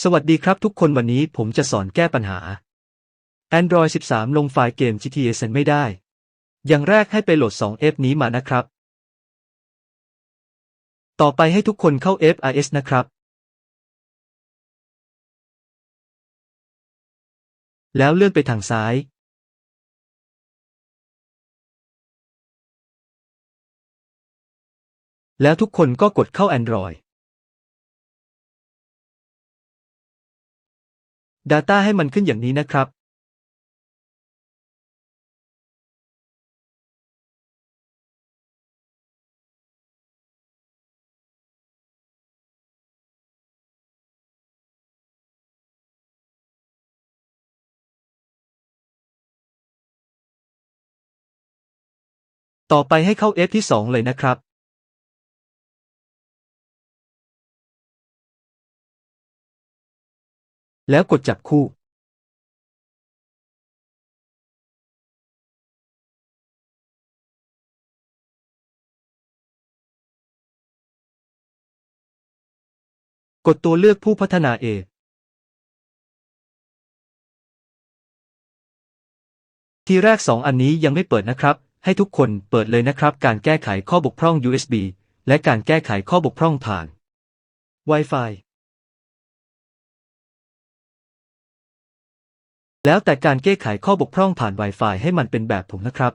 สวัสดีครับทุกคนวันนี้ผมจะสอนแก้ปัญหา Android 13 ลงไฟล์เกม GTA San ไม่ได้ อย่างแรกให้ไปโหลด 2 F นี้มานะครับ ต่อไปให้ทุกคนเข้า FIS นะครับ แล้วเลื่อนไปทางซ้าย แล้วทุกคนก็กดเข้า Android Data ให้มันขึ้นอย่างนี้นะครับต่อไปให้เข้า F ที่ 2 เลยนะครับ แล้วกดจับคู่กดตัวเลือกผู้พัฒนา A ทีแรก 2 อันนี้ยังไม่เปิดนะครับ ให้ทุกคนเปิดเลยนะครับ การแก้ไขข้อบกพร่อง USB และการแก้ไขข้อบกพร่องผ่าน Wi-Fi แล้วแต่การแก้ไขข้อบกพร่องผ่าน Wi-Fi ให้มันเป็นแบบผมนะครับ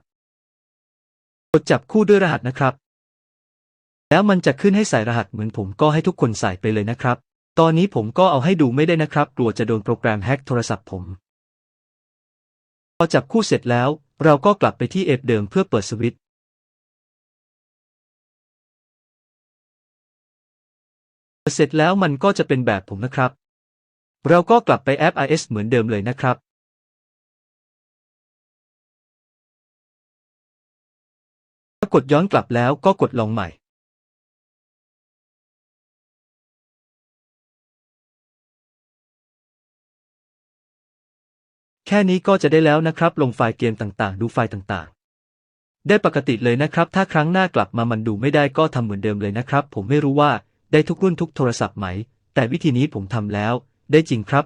กดจับคู่ด้วยรหัสนะครับ แล้วมันจะขึ้นให้ใส่รหัสเหมือนผมก็ให้ทุกคนใส่ไปเลยนะครับ ตอนนี้ผมก็เอาให้ดูไม่ได้นะครับ กลัวจะโดนโปรแกรมแฮ็กโทรศัพท์ผม พอจับคู่เสร็จแล้ว เราก็กลับไปที่เอฟเดิมเพื่อเปิดสวิตช์เสร็จแล้วมันก็จะเป็นแบบผมนะครับ เราก็กลับไปแอป IS เหมือนเดิมเลยนะครับ กดย้อนกลับแล้วก็กดลองใหม่แค่นี้ก็จะได้แล้วนะครับ ลงไฟล์เกมต่างๆ ดูไฟล์ต่างๆ ได้ปกติเลยนะครับ ถ้าครั้งหน้ากลับมามันดูไม่ได้ก็ทำเหมือนเดิมเลยนะครับ ผมไม่รู้ว่าได้ทุกรุ่นทุกโทรศัพท์ไหม แต่วิธีนี้ผมทำแล้ว ได้จริงครับ